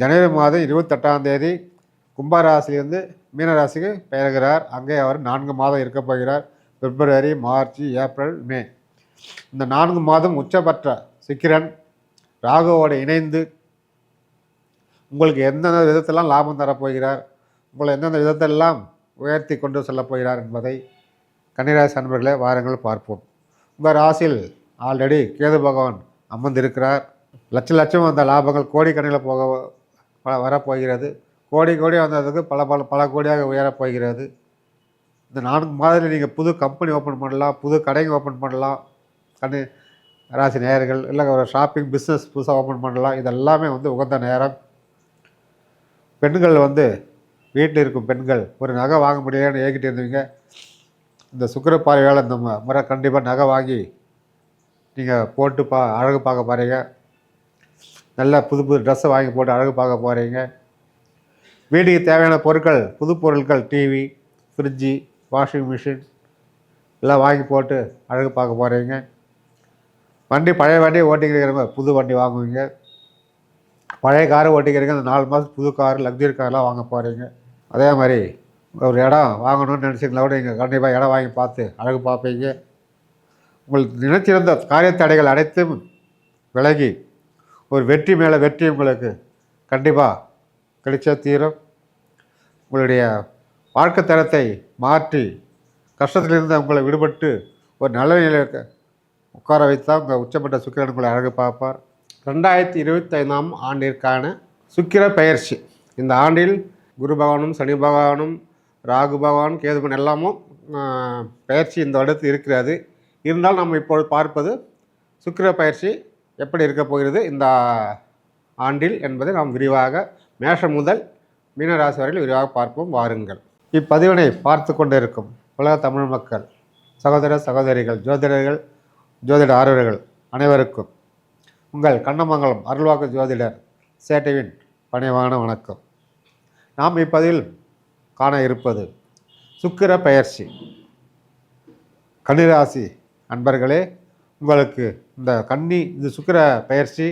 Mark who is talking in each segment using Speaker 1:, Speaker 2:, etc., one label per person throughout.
Speaker 1: ஜனவரி மாதம் இருபத்தெட்டாம் தேதி கும்பராசிலிருந்து மீனராசிக்கு பெயர்கிறார். அங்கே அவர் நான்கு மாதம் இருக்க போகிறார். February March April May. இந்த நான்கு மாதம் உச்சபற்ற சிக்கிரன் ராகுவோடு இணைந்து உங்களுக்கு எந்தெந்த விதத்தெல்லாம் லாபம் தரப்போகிறார் உங்களை எந்தெந்த விதத்தெல்லாம் உயர்த்தி கொண்டு செல்லப் போகிறார் என்பதை கன்னிராசி அன்பர்களே வாரங்கள் பார்ப்போம். உங்கள் ராசியில் ஆல்ரெடி கேது பகவான் அமர்ந்திருக்கிறார். லட்ச லட்சம் அந்த லாபங்கள் கோடிக்கணக்கில் போக வ- வரப்போகிறது. கோடி கோடி வந்ததுக்கு பல பல பல கோடியாக உயரப் போகிறது இந்த நான்கு மாதத்தில் நீங்கள் புது கம்பெனி ஓப்பன் பண்ணலாம் புது கடைங்க ஓப்பன் பண்ணலாம். கண்ணு ராசி நேயர்கள் இல்லை ஒரு ஷாப்பிங் பிஸ்னஸ் புதுசாக ஓப்பன் பண்ணலாம். இதெல்லாமே வந்து உகந்த நேரம். பெண்கள் வந்து வீட்டில் இருக்கும் பெண்கள் ஒரு நகை வாங்க முடியலன்னு ஏகிட்டு இருந்தீங்க. இந்த சுக்கிர பார்வையால் இந்த முறை கண்டிப்பாக நகை வாங்கி நீங்கள் போட்டு பா அழகு பார்க்க பாருங்கள் நல்ல புது புது ட்ரெஸ்ஸை வாங்கி போட்டு அழகு பார்க்க போகிறீங்க வீட்டுக்கு தேவையான பொருட்கள் புது பொருட்கள் டிவி ஃப்ரிட்ஜி வாஷிங் மிஷின் எல்லாம் வாங்கி போட்டு அழகு பார்க்க போகிறீங்க வண்டி பழைய வண்டி ஓட்டிக்கிறீங்க புது வண்டி வாங்குவீங்க. பழைய கார் ஓட்டிக்கிறீங்க அந்த நாலு மாதம் புது கார் லக்ஸரி கார்லாம் வாங்க போகிறீங்க அதே மாதிரி ஒரு இடம் வாங்கணும்னு நினச்சிங்களா கூட நீங்கள் கண்டிப்பாக இடம் வாங்கி பார்த்து அழகு பார்ப்பீங்க. உங்களுக்கு நினைச்சிருந்த காரியத்தடைகள் அனைத்தும் விலகி ஒரு வெற்றி மேலே வெற்றி உங்களுக்கு கண்டிப்பாக கிடைச்சே தீரும். உங்களுடைய வாழ்க்கை தரத்தை மாற்றி கஷ்டத்திலிருந்து உங்களை விடுபட்டு ஒரு நல்ல நிலையில் உட்கார வைத்தால் உங்கள் உச்சப்பட்ட சுக்கிரன் உங்களை அழகு பார்ப்பார்.
Speaker 2: ரெண்டாயிரத்தி இருபத்தைந்தாம் ஆண்டிற்கான சுக்கிர பயிற்சி இந்த ஆண்டில் குரு பகவானும் சனி பகவானும் ராகு பகவான் கேதுபன் எல்லாமும் பயிற்சி இந்த வருடத்தில் இருக்கிறது. இருந்தால் நம்ம இப்பொழுது பார்ப்பது சுக்கிர பயிற்சி எப்படி இருக்க போகிறது இந்த ஆண்டில் என்பதை நாம் விரிவாக மேஷம் முதல் மீனராசி வரையில் விரிவாக பார்ப்போம். வாருங்கள்.
Speaker 1: இப்பதிவினை பார்த்து கொண்டிருக்கும் உலக தமிழ் மக்கள் சகோதர சகோதரிகள் ஜோதிடர்கள் ஜோதிட ஆர்வர்கள் அனைவருக்கும் உங்கள் கண்ணமங்கலம் அருள்வாக்கு ஜோதிடர் சேட்டைவின் பணிவான வணக்கம். நாம் இப்பதிவில் காண இருப்பது சுக்கிர பயிற்சி கன்னிராசி அன்பர்களே உங்களுக்கு இந்த கன்னி இது சுக்கிர பயிற்சி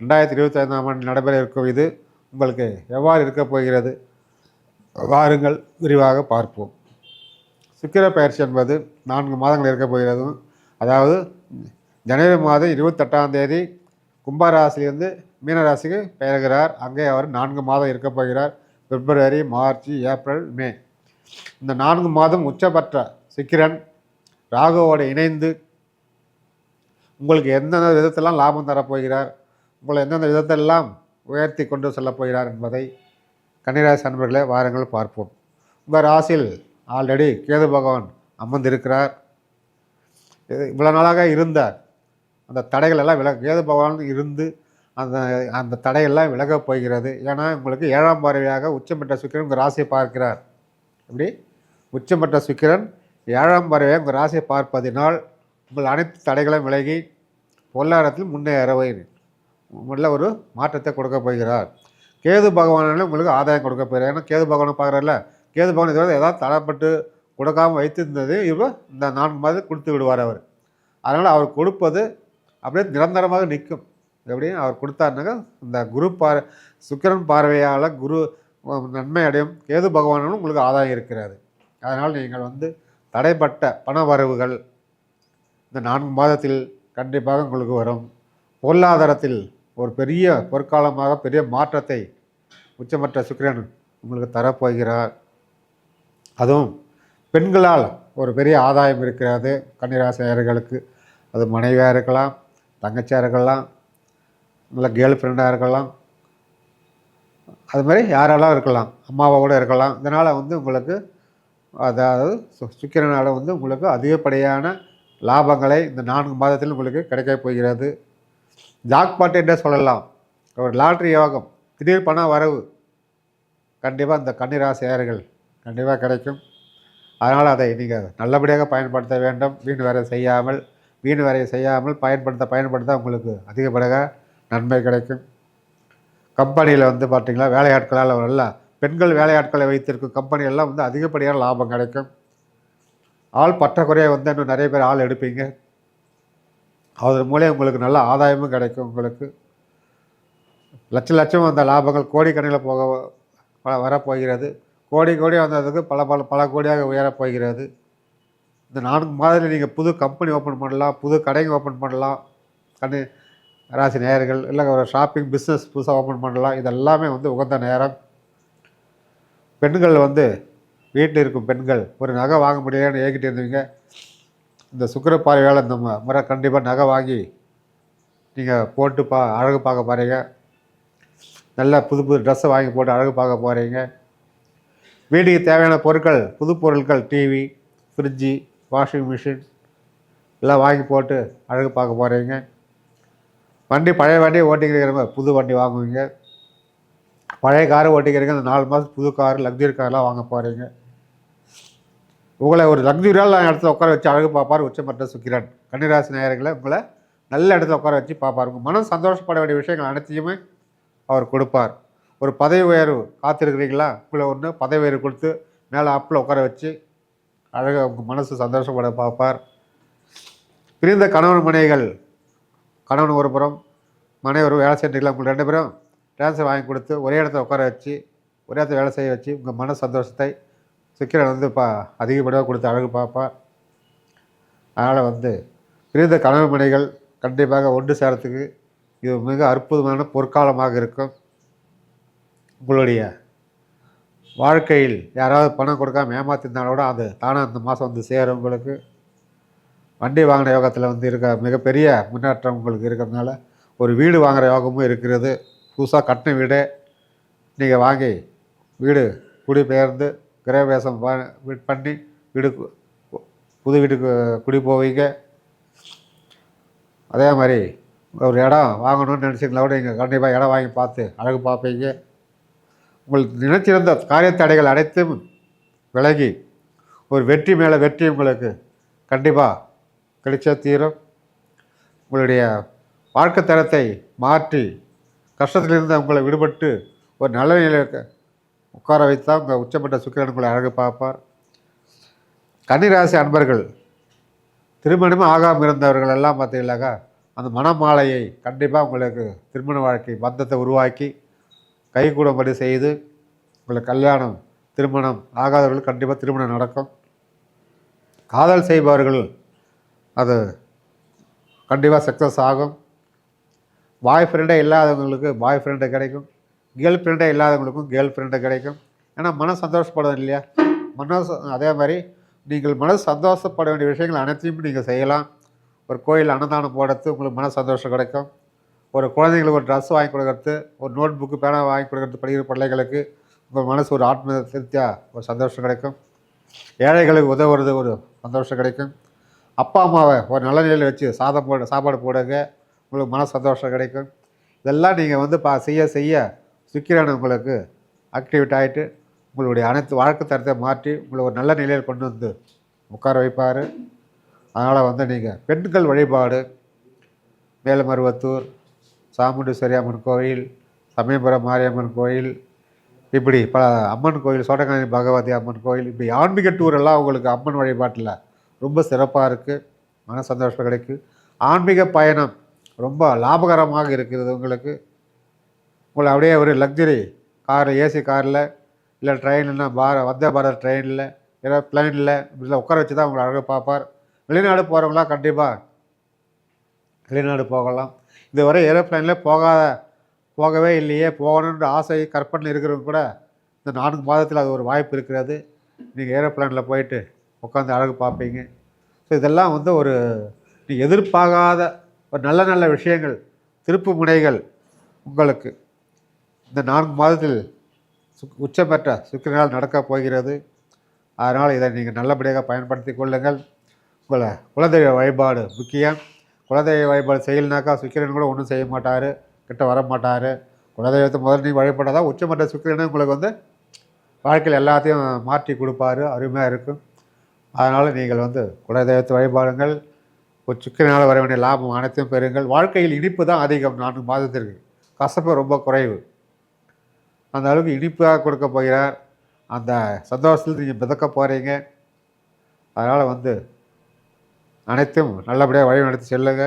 Speaker 1: ரெண்டாயிரத்தி இருபத்தி ஐந்தாம் ஆண்டு நடைபெற இருக்கும். இது உங்களுக்கு எவ்வாறு இருக்கப் போகிறது? வாருங்கள் விரிவாக பார்ப்போம். சுக்கிர பயிற்சி என்பது நான்கு மாதங்கள் இருக்கப் போகிறதும் அதாவது ஜனவரி மாதம் இருபத்தெட்டாம் தேதி கும்பராசிலிருந்து மீனராசிக்கு பெயர்கிறார். அங்கே அவர் நான்கு மாதம் இருக்கப் போகிறார். February March April May. இந்த நான்கு மாதம் உச்சபற்ற சுக்கிரன் ராகுவோடு இணைந்து உங்களுக்கு எந்தெந்த விதத்தெல்லாம் லாபம் தரப்போகிறார் உங்களை எந்தெந்த விதத்தெல்லாம் உயர்த்தி கொண்டு செல்லப் போகிறார் என்பதை கன்னிராசி அன்பர்களே வாருங்கள் பார்ப்போம். உங்கள் ராசியில் ஆல்ரெடி கேது பகவான் அமர்ந்திருக்கிறார். இவ்வளோ நாளாக இருந்த அந்த தடைகள் எல்லாம் விலக கேது பகவான் இருந்து அந்த அந்த தடையெல்லாம் விலகப் போகிறது. ஏன்னா உங்களுக்கு ஏழாம் பார்வையாக உச்சமற்ற சுக்கிரன் உங்கள் ராசியை பார்க்கிறார். எப்படி? உச்சமற்ற சுக்கிரன் ஏழாம் பார்வையாக உங்கள் ராசியை பார்ப்பதினால் உங்கள் அனைத்து தடைகளும் விலகி பொருளாதாரத்தில் முன்னேறவை உள்ள ஒரு மாற்றத்தை கொடுக்க போகிறார். கேது பகவானால உங்களுக்கு ஆதாயம் கொடுக்க போகிறார். ஏன்னா கேது பகவானை பார்க்குறாருல கேது பகவான் இதுவரை ஏதாவது தடைப்பட்டு கொடுக்காமல் வைத்திருந்தது இவர் இந்த நான்கு மாதம் கொடுத்து விடுவார் அவர். அதனால் அவர் கொடுப்பது அப்படியே நிரந்தரமாக நிற்கும். எப்படி அவர் கொடுத்தாருனாக்கா இந்த குரு பார் சுக்கிரன் பார்வையால் குரு நன்மை அடையும். கேது பகவானும் உங்களுக்கு ஆதாயம் இருக்கிறது. அதனால் நீங்கள் வந்து தடைப்பட்ட பண வரவுகள் இந்த நான்கு மாதத்தில் கண்டிப்பாக உங்களுக்கு வரும். பொருளாதாரத்தில் ஒரு பெரிய பொற்காலமாக பெரிய மாற்றத்தை உச்சமற்ற சுக்கிரன் உங்களுக்கு தரப்போகிறார். அதுவும் பெண்களால் ஒரு பெரிய ஆதாயம் இருக்கிறது. கன்னிராசினியர்களுக்கு அது மனைவியாக இருக்கலாம் தங்கச்சியாக இருக்கலாம் இல்லை கேர்ள் ஃப்ரெண்டாக இருக்கலாம். அது மாதிரி யாரெல்லாம் இருக்கலாம் அம்மாவை கூட இருக்கலாம். இதனால் வந்து உங்களுக்கு அதாவது சு- சுக்கிரனால் வந்து உங்களுக்கு அதிகப்படியான லாபங்களை இந்த நான்கு மாதத்தில் உங்களுக்கு கிடைக்கப் போகிறது. ஜாக்பாட் என்றே சொல்லலாம். ஒரு லாட்ரி யோகம் திடீர் பண வரவு. கண்டிப்பாக இந்த கன்னிராசியர்கள் கண்டிப்பாக கிடைக்கும். அதனால் அதை நீங்கள் நல்லபடியாக பயன்படுத்த வேண்டும். வீண் வேலை செய்யாமல் வீண் வேலையை செய்யாமல் பயன்படுத்த பயன்படுத்த உங்களுக்கு அதிகப்படியாக நன்மை கிடைக்கும். கம்பெனியில் வந்து பார்த்திங்கன்னா வேலையாட்களால் நல்ல பெண்கள் வேலையாட்களை வைத்திருக்கும் கம்பெனியெல்லாம் வந்து அதிகப்படியான லாபம் கிடைக்கும். ஆள் பற்றாக்குறையாக வந்து இன்னும் நிறைய பேர் ஆள் எடுப்பீங்க. அதன் மூலம் உங்களுக்கு நல்ல ஆதாயமும் கிடைக்கும் உங்களுக்கு. லட்ச லட்சம் அந்த லாபங்கள் கோடிக்கணக்கில் போக வ- வரப்போகிறது. கோடி கோடி வந்ததுக்கு பல பல பல கோடியாக உயரப் போகிறது. இந்த நான்கு மாதத்தில் நீங்கள் புது கம்பெனி ஓப்பன் பண்ணலாம் புது கடைங்க ஓப்பன் பண்ணலாம். கண்ணு ராசி நேயர்கள் இல்லை ஒரு ஷாப்பிங் பிஸ்னஸ் புதுசாக ஓப்பன் பண்ணலாம். இதெல்லாமே வந்து உகந்த நேரம். பெண்கள் வந்து வீட்டில் இருக்கும் பெண்கள் ஒரு நகை வாங்க முடியலன்னு ஏகிட்டு இருந்தீங்க இந்த சுக்கரப்பாறை பார்வையால் இந்த முறை கண்டிப்பாக நகை வாங்கி நீங்கள் போட்டு பா அழகு பார்க்க போகிறீங்க நல்லா புது புது ட்ரெஸ்ஸை வாங்கி போட்டு அழகு பார்க்க போகிறீங்க வீட்டுக்கு தேவையான பொருட்கள் புது பொருட்கள் டிவி ஃப்ரிட்ஜி வாஷிங் மிஷின் எல்லாம் வாங்கி போட்டு அழகு பார்க்க போகிறீங்க வண்டி பழைய வண்டியை ஓட்டிக்கிறீங்க புது வண்டி வாங்குவீங்க. பழைய காரை ஓட்டிக்கிறீங்க அந்த நாலு மாதம் புது கார் லக்ஸரி கார்லாம் வாங்க போகிறீங்க உங்களை ஒரு லக்ஸுரியான இடத்துல உட்கார வச்சு அழகு பார்ப்பார் உச்சமற்ற சுக்கிரன். கன்னிராசி நேயர்களை உங்களை நல்ல இடத்துல உட்கார வச்சு பார்ப்பார். உங்கள் மனம் சந்தோஷப்பட வேண்டிய விஷயங்கள் அனைத்தையுமே அவர் கொடுப்பார். ஒரு பதவி உயர்வு காத்திருக்கிறீங்களா? உங்களை ஒன்று பதவி உயர்வு கொடுத்து மேலே அப்பில் உட்கார வச்சு அழகாக உங்கள் மனசு சந்தோஷப்பட பார்ப்பார். பிரிந்த கணவன் மனைகள் கணவன் ஒரு புறம் மனைவி ஒரு வேலை செய்கிறீங்களா உங்கள் ரெண்டு பேரும் டான்ஸை வாங்கி கொடுத்து ஒரே இடத்துல உட்கார வச்சு ஒரே இடத்துல வேலை செய்ய வச்சு உங்கள் மன சந்தோஷத்தை சுக்கிரன் வந்து பா அதிகப்படியாக கொடுத்து அழகு பார்ப்பா அதனால் வந்து பிரிந்த கணவன் மனைகள் கண்டிப்பாக ஒன்று சேரத்துக்கு இது மிக அற்புதமான பொற்காலமாக இருக்கும். உங்களுடைய வாழ்க்கையில் யாராவது பணம் கொடுக்காம ஏமாத்திருந்தாலும் கூட அது தானாக அந்த மாதம் வந்து சேரும் உங்களுக்கு. வண்டி வாங்கின யோகத்தில் வந்து இருக்க மிகப்பெரிய முன்னேற்றம் உங்களுக்கு இருக்கிறதுனால ஒரு வீடு வாங்குகிற யோகமும் இருக்கிறது. புதுசாக கட்டின வீடு நீங்கள் வாங்கி வீடு குடிபெயர்ந்து கிரகவேசம் ப- பண்ணி வீடு புது வீட்டுக்கு குடி போவீங்க. அதே மாதிரி ஒரு இடம் வாங்கணும்னு நினச்சிங்களா கூட நீங்கள் கண்டிப்பாக இடம் வாங்கி பார்த்து அழகு பார்ப்பீங்க. உங்களுக்கு நினைச்சிருந்த காரிய தடைகள் அனைத்தும் விலகி ஒரு வெற்றி மேலே வெற்றி உங்களுக்கு கண்டிப்பாக கிடைச்சே தீரும். உங்களுடைய வாழ்க்கை தரத்தை மாற்றி கஷ்டத்திலிருந்து உங்களை விடுபட்டு ஒரு நல்ல நிலையில் உட்கார வைத்தால் உங்கள் உச்சப்பட்ட சுக்கிரன் அழகு பார்ப்பார். கன்னிராசி அன்பர்கள் திருமணமே ஆகாமல் இருந்தவர்கள் எல்லாம் பார்த்தீங்கன்னாக்கா அந்த மணமாலையை கண்டிப்பாக உங்களுக்கு திருமண வாழ்க்கை பந்தத்தை உருவாக்கி கைகூடும்படி செய்து உங்களுக்கு கல்யாணம் திருமணம் ஆகாதவர்கள் கண்டிப்பாக திருமணம் நடக்கும். காதல் செய்பவர்கள் அது கண்டிப்பாக சக்ஸஸ் ஆகும். பாய் ஃப்ரெண்டே இல்லாதவங்களுக்கு பாய் ஃப்ரெண்டு கிடைக்கும். கேர்ள் ஃப்ரெண்டே இல்லாதவங்களுக்கும் கேர்ள் ஃப்ரெண்டு கிடைக்கும். ஏன்னா மன சந்தோஷப்படணும் இல்லையா? மன அதே மாதிரி நீங்கள் மன சந்தோஷப்பட வேண்டிய விஷயங்கள் அனைத்தையும் நீங்கள் செய்யலாம். ஒரு கோயில் அன்னதானம் போடுறது உங்களுக்கு மன சந்தோஷம் கிடைக்கும். ஒரு குழந்தைங்களுக்கு ஒரு ட்ரெஸ் வாங்கி கொடுக்கறது ஒரு நோட் புக்கு பேனா வாங்கி கொடுக்கறது படிக்கிற பிள்ளைகளுக்கு உங்கள் மனசு ஒரு ஆத்ம திருப்தியாக ஒரு சந்தோஷம் கிடைக்கும். ஏழைகளுக்கு உதவுறது ஒரு சந்தோஷம் கிடைக்கும். அப்பா அம்மாவை ஒரு நல்ல நிலையில் வச்சு சாதம் போட சாப்பாடு போடுங்க. உங்களுக்கு மன சந்தோஷம் கிடைக்கும். இதெல்லாம் நீங்கள் வந்து பா செய்ய செய்ய சுக்கிரன் உங்களுக்கு ஆக்டிவேட் ஆகிட்டு உங்களுடைய அனைத்து வாழ்க்கை தரத்தை மாற்றி உங்களை ஒரு நல்ல நிலையில் கொண்டு வந்து உட்கார வைப்பார். அதனால் வந்து நீங்கள் பெண்கள் வழிபாடு மேலமருவத்தூர் சாமுண்டீஸ்வரி அம்மன் கோயில் சமயபுரம் மாரியம்மன் கோயில் இப்படி பல அம்மன் கோயில் சோட்டகாணி பகவதி அம்மன் கோயில் இப்படி ஆன்மீக டூர் எல்லாம் உங்களுக்கு அம்மன் வழிபாட்டில் ரொம்ப சிறப்பாக இருக்குது மன சந்தோஷம் கிடைக்கும் ஆன்மீக பயணம் ரொம்ப லாபகரமாக இருக்கிறது உங்களுக்கு. உங்களை அப்படியே ஒரு லக்ஸரி காரில் ஏசி காரில் இல்லை ட்ரெயின்னா பார வந்தே பாரத் ட்ரெயினில் இல்லை பிளைனில் இப்படிலாம் உட்கார வச்சு தான் உங்களை அழகாக பார்ப்பார். வெளிநாடு போகிறவங்களாம் கண்டிப்பாக வெளிநாடு போகலாம். இதுவரை ஏரோப்ளைனில் போகாத போகவே இல்லையே போகணுன்ற ஆசை கற்பனை இருக்கிறவங்க கூட இந்த நான்கு மாதத்தில் அது ஒரு வாய்ப்பு இருக்கிறது. நீங்கள் ஏரோப்ளைனில் போயிட்டு உட்காந்து அழகு பார்ப்பீங்க. ஸோ இதெல்லாம் வந்து ஒரு நீ எதிர்பார்க்காத ஒரு நல்ல நல்ல விஷயங்கள் திருப்பு முனைகள் உங்களுக்கு. இந்த நான்கு மாதத்தில் சுக் உச்சம் பெற்ற சுக்கிரனால் நடக்கப் போகிறது. அதனால் இதை நீங்கள் நல்லபடியாக பயன்படுத்தி கொள்ளுங்கள். உங்களை குலதெய்வ வழிபாடு முக்கியம். குலதெய்வ வழிபாடு செய்யலைனாக்கா சுக்கிரன் கூட ஒன்றும் செய்ய மாட்டார் கிட்ட வர மாட்டார். குலதெய்வத்தை முதல்ல நீங்கள் வழிபடாதான் உச்சமற்ற சுக்கிரனே உங்களுக்கு வந்து வாழ்க்கையில் எல்லாத்தையும் மாற்றி கொடுப்பாரு. அருமையாக இருக்கும். அதனால் நீங்கள் வந்து குலதெய்வத்தை வழிபாடுங்கள். ஒரு சுக்கிரனால் வர வேண்டிய லாபம் அனைத்தையும் பெறுங்கள். வாழ்க்கையில் இனிப்பு தான் அதிகம் நான்கு மாதத்திற்கு. கசப்பு ரொம்ப குறைவு. அந்த அளவுக்கு இனிப்பாக கொடுக்க போகிறார். அந்த சந்தோஷத்தில் நீங்கள் மிதக்க போகிறீங்க அதனால் வந்து அனைத்தும் நல்லபடியாக வழி நடத்தி செல்லுங்க.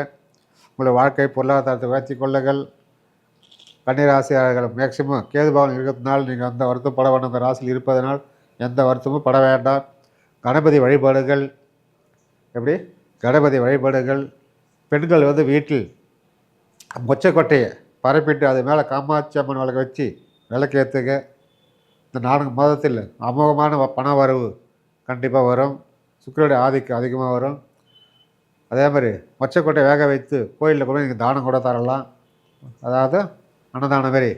Speaker 1: வாழ்க்கை பொருளாதாரத்தை உயர்த்தி கொள்ளுங்கள். கன்னிராசியாளர்கள் மேக்சிமம் கேது இருக்கிறதுனால நீங்கள் எந்த வருத்தம் பட வேண்டாம். அந்த ராசியில் இருப்பதனால் எந்த வருத்தமும் பட வேண்டாம். கணபதி வழிபாடுகள் எப்படி? கணபதி வழிபாடுகள் பெண்கள் வந்து வீட்டில் மொச்சக்கொட்டையை பரப்பிட்டு அது மேலே காமாட்சி அம்மன் விளக்க வச்சு விளக்கேற்றுங்க இந்த நான்கு மாதத்தில் அமோகமான வ- பண வரவு கண்டிப்பாக வரும். சுக்கிரனுடைய ஆதிக்கம் அதிகமாக வரும். அதே மாதிரி மொச்சக்கொட்டை வேக வைத்து கோயிலில் கூட நீங்கள் தானம் கூட தரலாம். அதாவது அன்னதானம் மாரி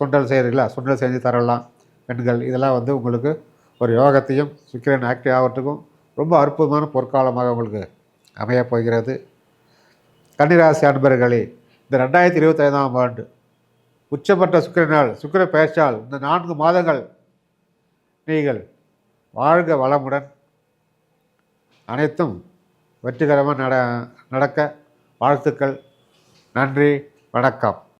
Speaker 1: சுண்டல் செய்கிறீங்களா சுண்டல் செஞ்சு தரலாம். பெண்கள் இதெல்லாம் வந்து உங்களுக்கு ஒரு யோகத்தையும் சுக்கிரன் ஆக்டிவ் ஆகிறதுக்கும் ரொம்ப அற்புதமான பொற்காலமாக உங்களுக்கு அமையப் போகிறது. கன்னிராசி அன்பர்களே இந்த ரெண்டாயிரத்தி இருபத்தைந்தாம் ஆண்டு உச்சப்பட்ட சுக்கிரனால் சுக்கிர பெயர்ச்சால் இந்த நான்கு மாதங்கள் நீங்கள் வாழ்க வளமுடன். அனைத்தும் வெற்றிகரமாக நட நடக்க வாழ்த்துக்கள். நன்றி வணக்கம்.